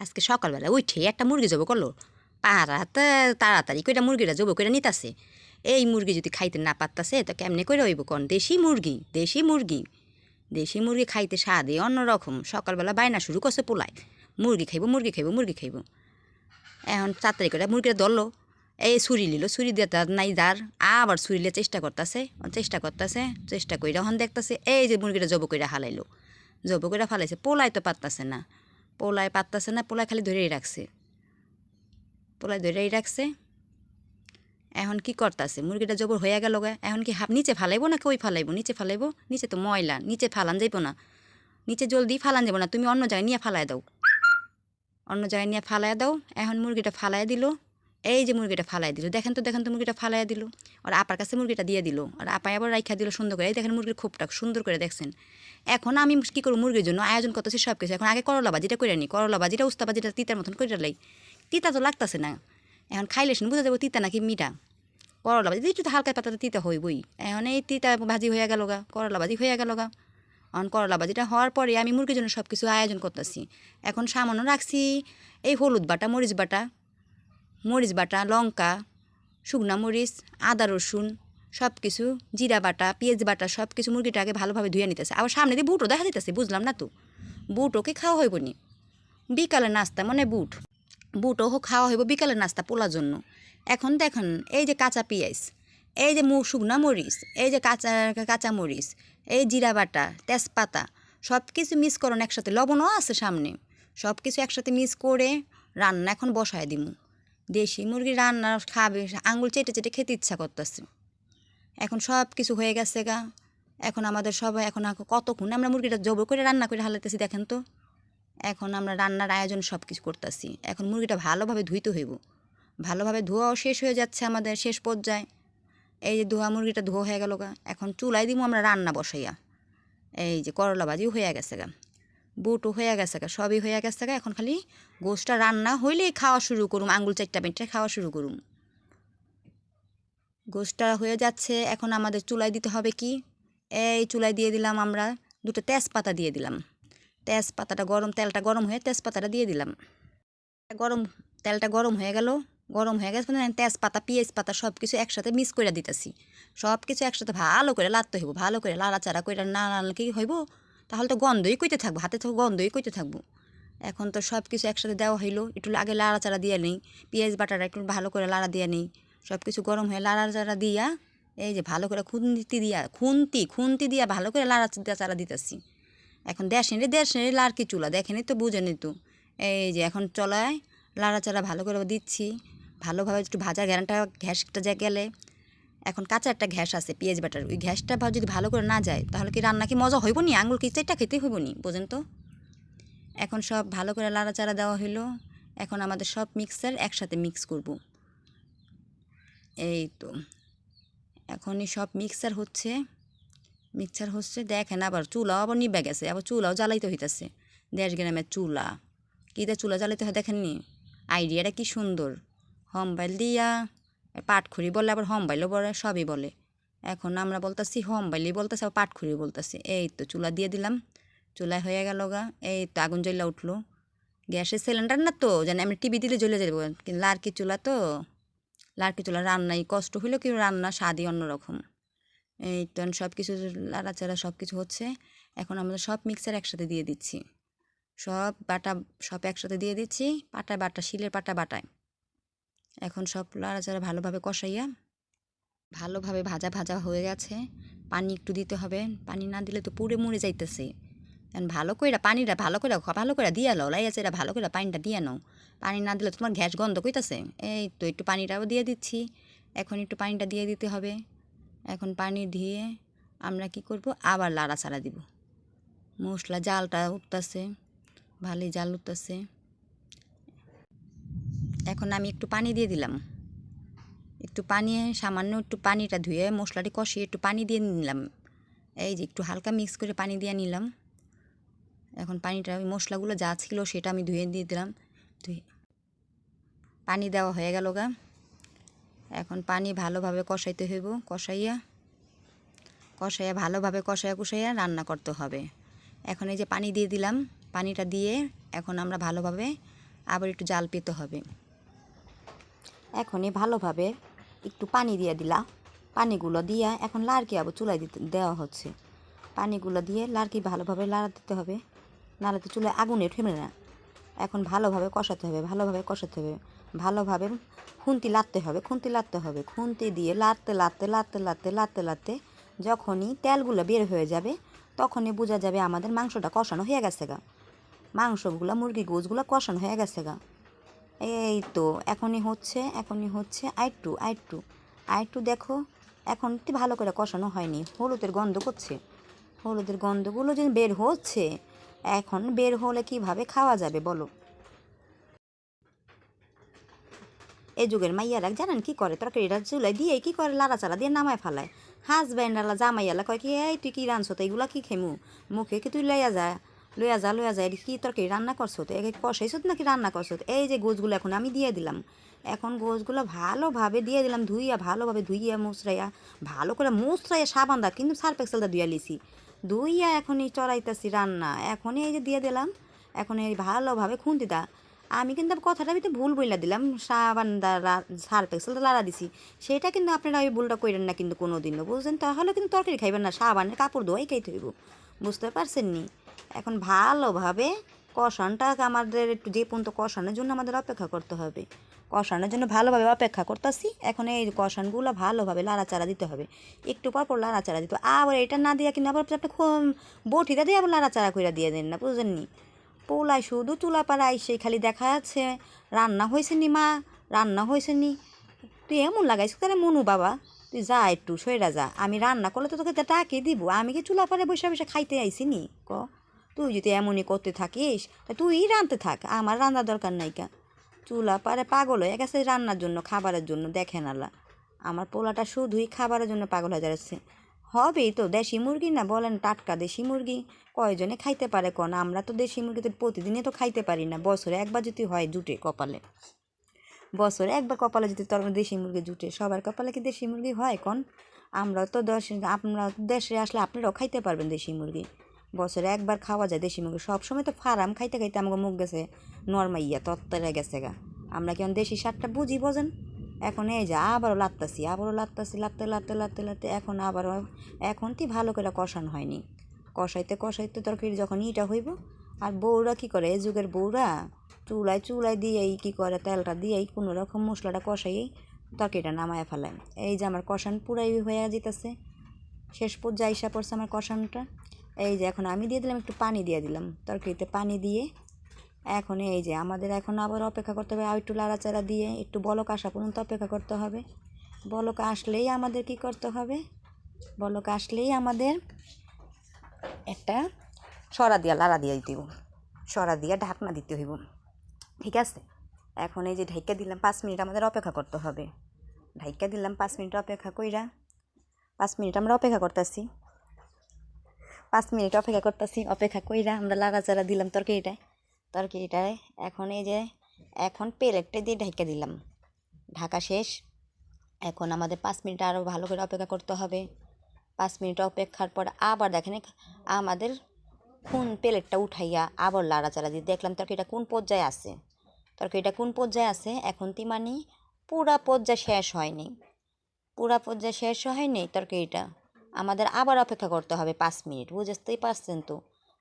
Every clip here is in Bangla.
আজকে সকালবেলা উঠে একটা মুরগি জব করল। পাড়াতে তাড়াতাড়ি কইরা মুরগিটা জব করে নিতাছে। এই মুরগি যদি খাইতে না পারতাছে, তো কেমনে করে হইব কোন? দেশি মুরগি দেশি মুরগি। দেশি মুরগি খাইতে স্বাদে অন্যরকম। সকালবেলা বায়না শুরু করছে পোলায়। মুরগি খাইব মুরগি খাইব মুরগি খাইব। এখন তাড়াতাড়ি করে মুরগিটা ধরলো। এই ছুরি নিল, ছুরি দিয়ে তার নাই দার আবার ছুরি লিয়ে চেষ্টা করতেছে। চেষ্টা করতেছে, চেষ্টা কইরা হন দেখতেছে, এই যে মুরগিটা জব কইরা হালাইলো। জব কইরা ফালাইছে পোলাই তো পারতাছে না। পোলায় পাত্তাছে না, পোলায় খালি ধরেই রাখছে। পোলায় ধরেই রাখছে। এখন কি করতেছে? মুরগিটা জবর হয়ে গেল এখন কি হাফ নিচে ফালাইবো না কই ফালাইবো? নিচে ফালাইবো? নিচে তো ময়লা। নিচে ফালান যাইবো না। নিচে জলদি ফালান যাব না। তুমি অন্য জায়গায় নিয়ে ফালাই দাও। অন্য জায়গায় নিয়ে ফালাই দাও। এখন মুরগিটা ফালাই দিল। এই যে মুরগিটা ফালাই দিল, দেখেন তো দেখেন তো মুরগিটা ফালাই দিল। আর আপার কাছে মুরগিটা দিয়ে দিল। আর আপা আবার রাইখা দিল সুন্দর করে। এই দেখেন মুরগির খোপটা, সুন্দর করে দেখছেন। এখন আমি কী করব মুরগির জন্য? আয়োজন করতেছি সব কিছু এখন আগে করলা বাজিটা করে নিই করলা বাজিটা উস্তা বাজিটা তিতার মতন করে লাই। তিতা তো লাগতেছে না। এখন খাইলে শুনে বুঝা যাব তিতা নাকি মিঠা। করলা ভাজি একটু হালকা পাতাতে তিতা হইবই। এখন এই তিতা ভাজি হয়ে গেল গা করলা ভাজি হয়ে গেল গা। এখন করলা ভাজিটা হওয়ার পরে আমি মুরগির জন্য সব কিছু আয়োজন করতেছি। এখন সামান্য রাখছি। এই হলুদ বাটা, মরিচ বাটা মরিচ বাটা, লঙ্কা, শুকনা মরিচ, আদা রসুন সব কিছু জিরা বাটা, পেঁয়াজ বাটা সব কিছু মুরগিটাকে ভালোভাবে ধুয়ে নিতেছে। আবার সামনে দিয়ে বুটও দেখা দিতেছে বুঝলাম না তো। বুটওকে খাওয়া হইব নি। বিকালের নাস্তা মানে বুট। বুটও খাওয়া হইব বিকালের নাস্তা পোলার জন্য। এখন দেখেন, এই যে কাঁচা পেঁয়াজ, এই যে মু শুকনা মরিচ, এই যে কাঁচা কাঁচা মরিচ, এই জিরা বাটা, তেজপাতা সব কিছু মিক্স করুন একসাথে। লবণও আছে সামনে। সব কিছু একসাথে মিক্স করে রান্না এখন বসায় দিমু। দেশি মুরগি রান্না খাবে আঙুল চেটে চেটে খেতে ইচ্ছা করতেছে। এখন সব কিছু হয়ে গেছে গা। এখন আমাদের সবাই, এখন কতক্ষণ? আমরা মুরগিটা জব করে রান্না করে হালাতেছি দেখেন তো। এখন আমরা রান্নার আয়োজন সব কিছু করতেছি। এখন মুরগিটা ভালোভাবে ধুইতে হইব। ভালোভাবে ধোয়াও শেষ হয়ে যাচ্ছে আমাদের শেষ পর্যায়ে। এই যে ধোয়া, মুরগিটা ধোয়া হয়ে গেল গা। এখন চুলাই দিব আমরা রান্না বসাইয়া। এই যে করলা ভাজিও হয়ে গেছে গা। বুটও হয়ে গেছে সবই হয়ে গেছে এখন খালি গোষ্ঠটা রান্না হইলেই খাওয়া শুরু করুম, আঙ্গুল চারটা পেটে খাওয়া শুরু করুম। গোষ্ঠটা হয়ে যাচ্ছে, এখন আমাদের চুলাই দিতে হবে কি? এই চুলাই দিয়ে দিলাম আমরা দুটো তেজপাতা দিয়ে দিলাম। তেজপাতাটা গরম, তেলটা গরম হয়ে তেজপাতাটা দিয়ে দিলাম। গরম, তেলটা গরম হয়ে গেল, গরম হয়ে গেছে মানে তেজপাতা, পেঁয়াজ পাতা সব কিছু একসাথে মিক্স করে দিতেছি। সব কিছু একসাথে ভালো করে লাড়তে হইব, ভালো করে লাড়াচাড়া করে না লাড়লে কি হইব? তাহলে তো গন্ধই কইতে থাকব, হাতে তো গন্ধই কইতে থাকব। এখন তো সব কিছু একসাথে দেওয়া হইল, একটু আগে লাড়া লাড়াচাড়া দিয়ে নেই, পেঁয়াজ বাটাটা একটু ভালো করে লাড়া দিয়ে নেই সব কিছু গরম হয়ে লাড়া লাড়াচাড়া দিয়া, এই যে ভালো করে খুন্তি দিয়া, খুন্তি খুন্তি দিয়া ভালো করে লাড়া চাড়া দিতেছি। এখন দেশেনি দেশেনি লাড়কি চুলা, দেখেনি তো, বুঝেনি তো। এই যে এখন চলায়, লাড়াচাড়া ভালো করে দিচ্ছি, ভালোভাবে একটু ভাজা গ্যারানটা ঘ্যাসটা যা গেলে এখন কাঁচা একটা ঘ্যাস আছে, পেঁয়াজ বাটার। ওই ঘ্যাসটা যদি ভালো করে না যায়, তাহলে কি রান্না কি মজা হইব নি? আঙুল কি চারটা খেতে হইব নি? বোঝেন তো? এখন সব ভালো করে লাড়াচাড়া দেওয়া হইল। এখন আমাদের সব মিক্সার একসাথে মিক্স করব। এই তো। এখনই সব মিক্সার হচ্ছে। মিক্সার হচ্ছে, দেখেন আবার চুলাও আবার নিবে গেছে, আবার চুলাও জ্বালাইতে হইতেছে। দেড় গ্রামের চুলা। কীতে চুলা জ্বালাইতে হয় দেখেননি? আইডিয়াটা কি সুন্দর। হমবাইল দিয়া পাটখুরি বলে আবার হমবাইলও বলে, সবই বলে। এখন আমরা বলতেছি হমবাইলই বলতেছি, আবার পাটখুরি বলতেছি। এই তো চুলা দিয়ে দিলাম। চুলায় হয়ে গেল গা, এই তো আগুন জ্বলা উঠল। গ্যাসের সিলিন্ডার না তো, জানি আমি টিভি দিলে জ্বলে যাব। কিন্তু লার্কি চুলা তো, লার্কি চুলা রান্নাই কষ্ট হইলেও কিন্তু রান্না স্বাদই অন্যরকম। এই তো সব কিছু লাড়াচাড়া সব কিছু হচ্ছে। এখন আমরা সব মিক্সার একসাথে দিয়ে দিচ্ছি। সব বাটা, সব একসাথে দিয়ে দিচ্ছি পাটা বাটা, শিলের পাটা বাটায়। এখন সব লাড়াচাড়া ভালোভাবে কষাইয়া, ভালোভাবে ভাজা ভাজা হয়ে গেছে। পানি একটু দিতে হবে। পানি না দিলে তো পুড়ে মরে যাইতেছে। এখন ভালো করে পানিটা ভালো করে ভালো করে দিয়ে লো লাইয়াছে এটা ভালো করে পানিটা দিয়ে নাও। পানি না দিলে তোমার গ্যাস গন্ধ কইতাছে। এই তো একটু পানিটাও দিয়ে দিচ্ছি। এখন একটু পানিটা দিয়ে দিতে হবে। এখন পানি দিয়ে আমরা কি করব? আবার লাড়াচাড়া দিব। মশলা, জালটা উঠতেছে। ভালোই জাল উঠতেছে। এখন আমি একটু পানি দিয়ে দিলাম। একটু পানি, সামান্য একটু পানিটা ধুয়ে মশলাটি কষিয়ে একটু পানি দিয়ে নিলাম। এই যে একটু হালকা মিক্স করে পানি দিয়ে নিলাম। এখন পানিটা, ওই মশলাগুলো যা ছিল সেটা আমি ধুয়ে দিয়ে দিলাম। ধুয়ে পানি দেওয়া হয়ে গেল গা। এখন পানি ভালোভাবে কষাইতে হইব। কষাইয়া কষাইয়া, ভালোভাবে কষাইয়া কুষাইয়া রান্না করতে হবে। এখন এই যে পানি দিয়ে দিলাম। পানিটা দিয়ে এখন আমরা ভালোভাবে আবার একটু জাল পেতে হবে। এখনই ভালোভাবে একটু পানি দিয়ে দিলা। পানিগুলো দিয়ে এখন লাড়কি আবার চুলায় দিতে দেওয়া হচ্ছে। পানিগুলো দিয়ে লাড়কি ভালোভাবে লাড়া দিতে হবে নাড়াতে চুলায় আগুনে ঠেমে না। এখন ভালোভাবে কষাতে হবে, ভালোভাবে কষাতে হবে। ভালোভাবে খুন্তি লাড়তে হবে, খুন্তি লাড়তে হবে। খুন্তি দিয়ে লাড়তে লাড়তে লাড়তে লাড়তে লাড়তে লাড়তে যখনই তেলগুলো বের হয়ে যাবে, তখনই বোঝা যাবে আমাদের মাংসটা কষানো হয়ে গেছে গা। মাংসগুলো মুরগি গোছগুলো কষানো হয়ে গেছে গা। এই তো, এখনই হচ্ছে এখনই হচ্ছে আইটু আইটু আইটু দেখো, এখন ভালো করে কষানো হয়নি, হলুদের গন্ধ করছে। হলুদের গন্ধগুলো যে বের হচ্ছে, এখন বের হলে কীভাবে খাওয়া যাবে বলো? এই যুগের মাইয়ারা জানেন কি করে? তরকারিটা চুলাই দিয়ে কি করে লাড়াচাড়া দিয়ে নামায় ফেলায়? হাজব্যান্ডালা জামাইয়ালা কয় কি, এই তুই কি রানছো তো, এগুলা কি খেমু? মুখে কি তুই লইয়া যা? লইয়া যা লইয়া যা, এটা কি তরকারি? রান্না করছ তো? একে কষাইছো নাকি রান্না করছ এই যে গোছগুলো এখন আমি দিয়ে দিলাম। এখন গোছগুলো ভালোভাবে দিয়ে দিলাম, ধুইয়া, ভালোভাবে ধুইয়া মুসরাইয়া ভালো করে মুসরাইয়া সাবান দা কিন্তু সার্ফ এক্সেলটা ধুইয়া লিছি। ধুইয়া এখনই চড়াইতেছি রান্না। এখনই এই যে দিয়ে দিলাম, এখন এই ভালোভাবে খুন্তি দা আমি কিন্তু কথাটা ভিতরে ভুল বইলা দিলাম, সাবান দ্বারা সার্ফ এক্সেলটা লাড়া দিছি। সেটা কিন্তু আপনারা ওই ভুলটা করেন না কিন্তু কোনো দিনও বুঝলেন তাহলে কিন্তু তরকারি খাইবেন না, সাবানের কাপড় ধোয়াই খাইতে হইব। বুঝতে পারছেন নি? এখন ভালোভাবে কষানটা আমাদের একটু যে পর্যন্ত কষানোর জন্য আমাদের অপেক্ষা করতে হবে। কষানোর জন্য ভালোভাবে অপেক্ষা করতেছি। এখন এই কষানগুলো ভালোভাবে লাড়াচাড়া দিতে হবে। একটু পর পর লাড়াচাড়া দিতে আবার এটা না দিয়ে কিন্তু আবার আপনি বটিটা দিয়ে আবার লাড়াচাড়া করে দিয়ে দেন না বুঝলেন নি? পোলায় শুধু চুলা পাড়ায় সেই খালি দেখা যাচ্ছে, রান্না হয়েছে নি মা? রান্না হয়েছে নি? তুই এমন লাগাইছ তাহলে মনু বাবা? তুই যা একটু সইরা যা। আমি রান্না করলে তো তোকে টাকে দিব। আমি কি চুলা পাড়ে বসে বসে খাইতে আইছি নি? ক? তুই যদি এমনই করতে থাকিস, তা তুই রাঁধতে থাক, আমার রান্নার দরকার নাই কা। চুলা পারে পাগল হয়ে গেছে রান্নার জন্য, খাবারের জন্য, দেখেন আল্লাহ। আমার পোলাটা শুধুই খাবারের জন্য পাগল হয়ে যাচ্ছে। হবেই তো, দেশি মুরগি না বলেন টাটকা দেশি মুরগি? কয়জনে খাইতে পারে কোন? আমরা তো দেশি মুরগি তো প্রতিদিনই তো খাইতে পারি না, বছরে একবার যদি হয় জুটে কপালে। বছরে একবার কপালে যদি তোর দেশি মুরগি জুটে, সবার কপালে কি দেশি মুরগি হয় কন? আমরা তো দশ আপনারা দেশে আসলে আপনারাও খাইতে পারবেন দেশি মুরগি। বছরে একবার খাওয়া যায় দেশি মুরগি। সবসময় তো ফার্ম খাইতে খাইতে আমাকে মুখ গেছে নর্মাইয়া তত্তরে গেছে গা। আমরা কেমন দেশি সারটা বুঝি বোঝেন? এখন এই যে আবারও লাত্তাছি আবারও লাত্তাছি, লাত্তে লাত্তে লাত্তে লাত্তে, এখন আবারও এখন কি ভালো করে কষানো হয়নি। কষাইতে কষাইতে তরকারি যখন ইটা হইব, আর বউরা কি করে, এই যুগের বউরা চুলায় চুলায় দিয়েই কি করে, তেলটা দিয়েই কোনো রকম মশলাটা কষাইয়েই তরকারিটা নামায় ফেলায়। এই যে আমার কষান পুরাই হয়ে যেতেছে। শেষ পর্যায়ে আইসা পড়ছে আমার কষানটা। এই যে এখন আমি দিয়ে দিলাম একটু পানি দিয়ে দিলাম। তরকারিতে পানি দিয়ে এখন এই যে আমাদের এখন আবার অপেক্ষা করতে হবে, আর একটু লাড়াচাড়া দিয়ে একটু বলক আসা পর্যন্ত অপেক্ষা করতে হবে। বলক আসলেই আমাদের কি করতে হবে? বলক আসলেই আমাদের একটা সরা দিয়া, লাড়া দিয়ে দিতে হইব। সরা দিয়া ঢাকনা দিতে হইব। ঠিক আছে? এখন এই যে ঢাইকা দিলাম, পাঁচ মিনিট আমাদের অপেক্ষা করতে হবে। ঢাইকা দিলাম, পাঁচ মিনিট অপেক্ষা কইরা, পাঁচ মিনিট আমরা অপেক্ষা করতেছি। পাঁচ মিনিট অপেক্ষা করতেছি, অপেক্ষা কইরা আমরা লাড়াচাড়া দিলাম তরকারিটায় তরকারিটায় এখন এই যে, এখন প্লেটটা দিয়ে ঢাইকা দিলাম। ঢাকা শেষ। এখন আমাদের পাঁচ মিনিট আরও ভালো করে অপেক্ষা করতে হবে। পাঁচ মিনিট অপেক্ষার পর আবার দেখেন আমাদের কোন প্লেটটা উঠাইয়া আবার লাড়াচাড়া দিয়ে দেখলাম তরকারিটা কোন পর্যায়ে আছে। তরকারিটা কোন পর্যায়ে আছে? এখন তিমানি পুরা পর্যায়ে শেষ হয়নি। পুরা পর্যায়ে শেষ হয়নি তরকারিটা। আমাদের আবার অপেক্ষা করতে হবে পাঁচ মিনিট, বুঝতেই পারছেন তো?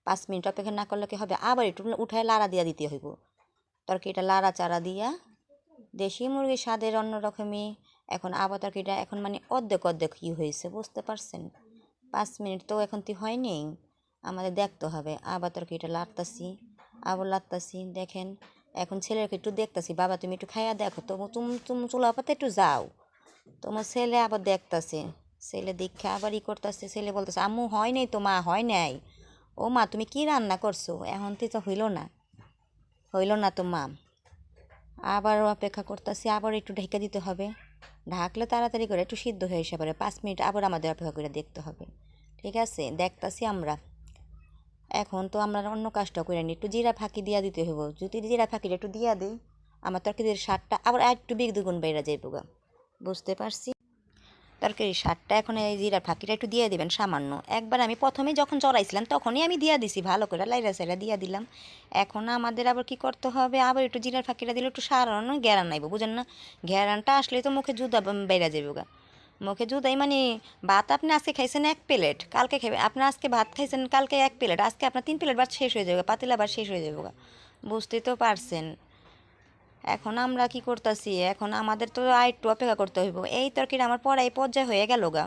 পাঁচ মিনিট অপেক্ষা না করলে কি হবে? আবার একটু উঠায় লাড়া দিয়া দিতে হইব। তরকারিটা লাড়া চাড়া দিয়া দেশি মুরগির স্বাদের অন্যরকমই এখন আবার তরকারিটা এখন মানে অর্ধেক অর্ধেক ই হয়েছে, বুঝতে পারছেন? পাঁচ মিনিট তো এখন তো হয়নি আমাদের দেখতে হবে। আবার তরকারিটা লাড়তাছি, আবার লাড়তাছি, দেখেন, এখন ছেলেকে একটু দেখতাছি, বাবা তুমি একটু খাইয়া দেখো, তো তুমি তুমি চুলা পাতে একটু যাও। তোমার ছেলে আবার দেখতাছে। ছেলে দীক্ষা আবার ই করতেছে, ছেলে বলতেছে, আম্মু, হয় নাই তো, মা, হয় নাই? ও মা, তুমি কি রান্না করছ? এখন তো হইল না। হইল না তো, মা। আবার অপেক্ষা করতেছি, আবার একটু ঢেকে দিতে হবে। ঢাকলে তাড়াতাড়ি করে একটু সিদ্ধ হয়ে এসে পারে পাঁচ মিনিট আবার আমাদের অপেক্ষা করে দেখতে হবে। ঠিক আছে? দেখতাছি আমরা। এখন তো আমরা অন্য কাজটা করে নিই একটু জিরা ফাঁকি দিয়া দিতে হইব। যদি জিরা ফাঁকিটা একটু দিয়া দিই, আমার তরকারির স্বাদটা আবার একটু বিগ দুগুণ বেড়ে যাইব বুঝতে পারছি? তরকারি শাকটা এখন এই জিরার ফাঁকিটা একটু দিয়ে দিবেন, সামান্য। একবার আমি প্রথমে যখন চড়াইছিলাম, তখনই আমি দিয়ে দিছি, ভালো করে লাইরা সাইরা দিয়ে দিলাম। এখন আমাদের আবার কি করতে হবে? আবার একটু জিরার ফাঁকিটা দিলে একটু সারানো গ্যারান নাইব বুঝেন না? গ্যারানটা আসলে তো মুখে জুদা বেড়া যাবে গা। মুখে জুদাই মানে ভাত আপনি আজকে খাইছেন এক প্লেট, কালকে খাবে আপনি আজকে ভাত খাইছেন কালকে এক প্লেট, আজকে আপনার তিন প্লেট ভাত শেষ হয়ে যাবে পাতিলা ভাত শেষ হয়ে যাবে গা। বুঝতেই তো পারছেন। এখন আমরা কি করতেছি? এখন আমাদের তো আর একটু অপেক্ষা করতে হইব। এই তরকারি আমার পড়াই পর্যায়ে হয়ে গেল গা।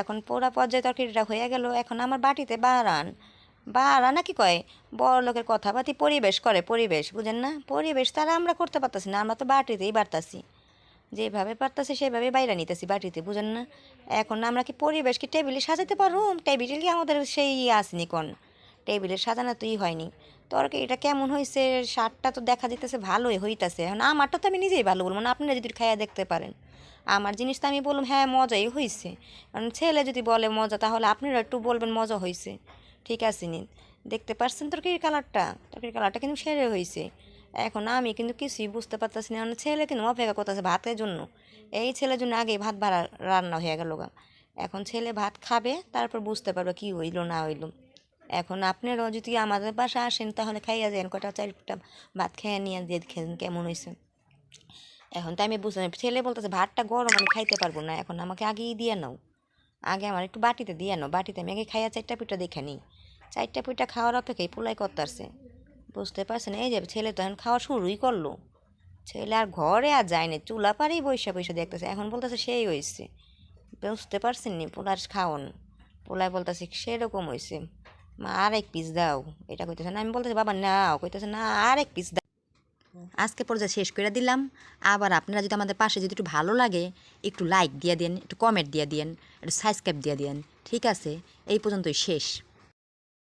এখন পোড়া পর্যায়ে তরকারিটা হয়ে গেল, এখন আমার বাটিতে বাড়ান বাড়া না কি কয়? বড় লোকের কথাবার্তি পরিবেশ করে, পরিবেশ, বুঝেন না? পরিবেশ তারা আমরা করতে পারতাছি না, আমরা তো বাটিতেই বাড়তাছি। যেভাবে পারতাছি সেভাবে বাইরে নিতেছি বাটিতে, বুঝেন না? এখন আমরা কি পরিবেশ কি টেবিলে সাজাতে পারব টেবিলে কি আমাদের সেই আসেনি কোন? টেবিলে সাজানো তুই হয়নি। তরকারিটা কেমন হয়েছে স্বাদটা তো দেখা যেতেছে ভালোই হইতাছে। এখন আমারটা তো আমি নিজেই ভালো বলব না, আপনারা যদি খাইয়া দেখতে পারেন। আমার জিনিস তো আমি বললাম হ্যাঁ মজাই হয়েছে কারণ ছেলে যদি বলে মজা, তাহলে আপনারা একটু বলবেন মজা হয়েছে ঠিক আছে নিন দেখতে পারছেন তরকারির কালারটা? তরকারির কালারটা কিন্তু সেরে হয়েছে এখন আমি কিন্তু কিছুই বুঝতে পারতেছি না ছেলে কিন্তু অপেক্ষা করতেছে ভাতের জন্য। এই ছেলের জন্য আগে ভাত ভাড়া রান্না হয়ে গেল এখন ছেলে ভাত খাবে, তারপর বুঝতে পারবে কি হইল না হইল। এখন আপনারাও যদি আমাদের বাসা আসেন, তাহলে খাইয়া যান কটা চারটা ভাত খেয়ে নিয়ে দিয়ে দেখেন কেমন হয়েছে এখন তো আমি বুঝলাম, ছেলে বলতেছে, ভাতটা গরম, আমি খাইতে পারব না, এখন আমাকে আগেই দিয়ে নাও। আগে আমার একটু বাটিতে দিয়ে নাও, বাটিতে আমি আগে খাইয়া চারটা পিঠা দেখে নিই। চারটা পিঠা খাওয়ার অপেক্ষাই পোলাই করতেছে। বুঝতে পারছেন? এই যে ছেলে তো এখন খাওয়া শুরুই করল। ছেলে আর ঘরে আর যায়নি চুলা পারেই বৈশা বৈশা দেখতেছে, এখন বলতেছে সেই হয়েছে বুঝতে পারছেন নি, পোলার খাওয়ান। পোলায় বলতেছে সেরকম হয়েছে মা আর এক পিস দাও। এটা কইতেছে না, আমি বলতেছি, বাবা, নাও। কইতেছে, না আর এক পিস দাও। আজকে পর্যায়ে শেষ করে দিলাম। আবার আপনারা যদি আমাদের পাশে যদি একটু ভালো লাগে, একটু লাইক দিয়ে দেন একটু কমেন্ট দিয়ে দেন একটু সাবস্ক্রাইব দিয়ে দেন ঠিক আছে? এই পর্যন্তই শেষ।